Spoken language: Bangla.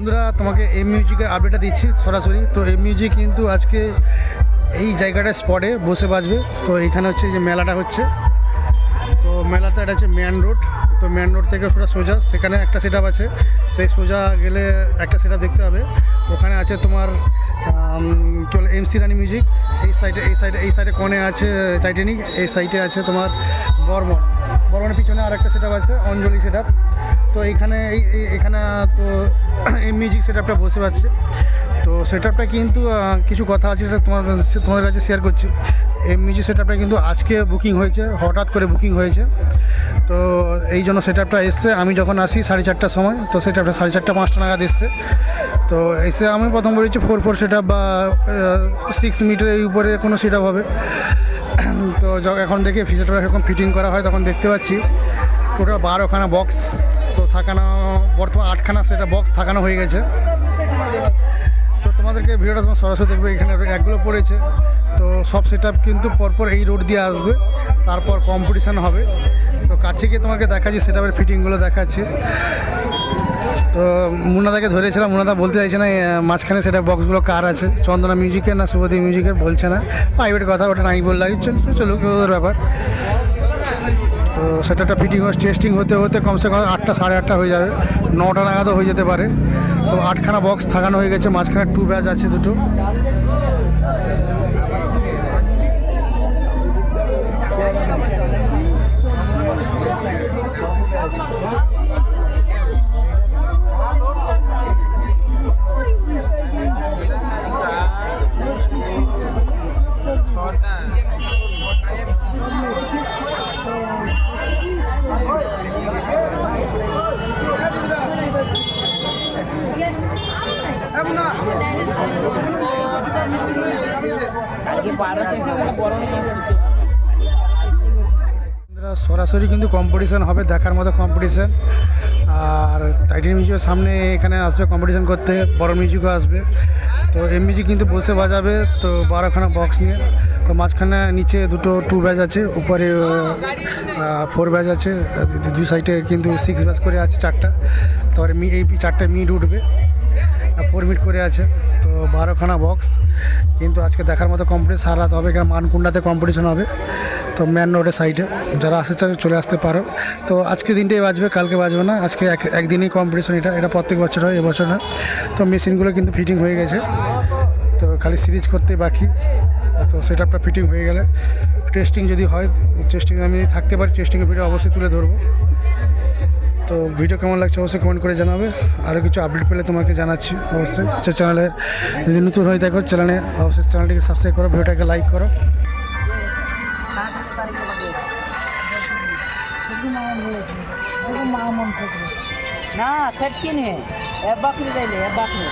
বন্ধুরা, তোমাকে এম মিউজিকের আপডেটটা দিচ্ছি সরাসরি। তো এম মিউজিক কিন্তু আজকে এই জায়গাটা স্পটে বসে বাজবে। তো এখানে হচ্ছে যে মেলাটা হচ্ছে। তো মেলাতে এটা হচ্ছে মেন রোড তো মেন রোড থেকে পুরো সোজা, সেখানে একটা সেট আছে। সেই সোজা গেলে একটা সেট দেখতে হবে। ওখানে আছে তোমার চল এমসি রানি মিউজিক এই সাইডে এই সাইডে এই সাইডে কনে আছে টাইটানিক এই সাইডে আছে তোমার বর্মন পিছনে আর একটা সেট আছে, অঞ্জলি সেট তো এইখানে এই এখানে, তো এই মিউজিক সেট আপটা বসে পাচ্ছে। তো সেট আপটা কিন্তু কিছু কথা আছে সেটা তোমার তোমাদের কাছে শেয়ার করছি। এই মিউজিক সেট আপটা কিন্তু আজকে বুকিং হয়েছে, হঠাৎ করে বুকিং হয়েছে। তো এই জন্য সেট আপটা এসছে। আমি যখন আসি সাড়ে চারটার সময়, তো সেট আপটা সাড়ে চারটা পাঁচটা নাগাদ এসছে। তো এসে আমি প্রথম বলেছি ফোর ফোর সেট আপ বা সিক্স মিটারের উপরে কোনো সেট আপ হবে। তো যখন এখন দেখে ফিচারটা এরকম ফিটিং করা হয়, তখন দেখতে পাচ্ছি টোটাল বারোখানা বক্স তো থাকানো, বর্তমান আটখানা সেটা বক্স থাকানো হয়ে গেছে। তোমাদেরকে ভিডিওটা তোমার সরাসরি দেখবে, এখানে একগুলো পড়েছে। তো সব সেট কিন্তু পরপর এই রোড দিয়ে আসবে। তারপর কম্পিটিশান হবে। তো কাছে গিয়ে তোমাকে দেখাচ্ছি সেট আপের ফিটিংগুলো দেখাচ্ছি। তো মুনাদাকে ধরেছিলাম মুনাদা বলতে চাইছে না মাঝখানে সেটা বক্সগুলো কার আছে? চন্দনা মিউজিকের না শুভদী মিউজিকের বলছে না। প্রাইভেট কথা, ওটা নাই বললে। চলো, ওদের ব্যাপার। তো সেটা একটা ফিটিং টেস্টিং হতে হতে কমসে কম আটটা, সাড়ে আটটা হয়ে যাবে, নটা নাগাদও হয়ে যেতে পারে। তো আটখানা বক্স থাকানো হয়ে গেছে, মাঝখানে টু ব্যাচ আছে দুটো। সরাসরি কিন্তু কম্পিটিশান হবে, দেখার মতো কম্পিটিশান আর টাইটেন মিউজিকের সামনে এখানে আসবে কম্পিটিশান করতে, বড় মিউজিকও আসবে। তো এম মিউজিক কিন্তু বসে বাজাবে, তো বারোখানা বক্স নিয়ে। তো মাঝখানে নিচে দুটো টু ব্যাচ আছে, উপরে ফোর ব্যাচ আছে। দুই সাইডে কিন্তু সিক্স ব্যাচ করে আছে চারটা। তারপরে এই চারটে মিড উঠবে। ফোর করে আছে, তো বারোখানা বক্স কিন্তু আজকে দেখার মতো কম্পিটিশন সারা হবে এখানে মানকুন্ডাতে কম্পিটিশন হবে, তো ম্যান রোডের সাইডে যারা আসতে চাও চলে আসতে পারো। তো আজকে দিনটাই বাজবে, কালকে বাজবে না, আজকে এক, একদিনই কম্পিটিশন এটা এটা প্রত্যেক বছর হয়, এবছর না। তো মেশিনগুলো কিন্তু ফিটিং হয়ে গেছে, তো খালি সিরিজ করতে বাকি। তো সেট আপটা ফিটিং হয়ে গেলে টেস্টিং যদি হয় টেস্টিং আমি থাকতে পারি টেস্টিংয়ের ভিডিও অবশ্যই তুলে ধরবো। তো ভিডিও কেমন লাগছে অবশ্যই কমেন্ট করে জানাবে। আরও কিছু আপডেট পেলে তোমাকে জানাচ্ছি অবশ্যই। সে চ্যানেলে যদি নতুন হয়ে থাকো চ্যানেলে অবশ্যই চ্যানেলটিকে সাবস্ক্রাইব করো, ভিডিওটাকে লাইক করো। না সেট কিনে। এক বাকি যাইলে, এক বাকলি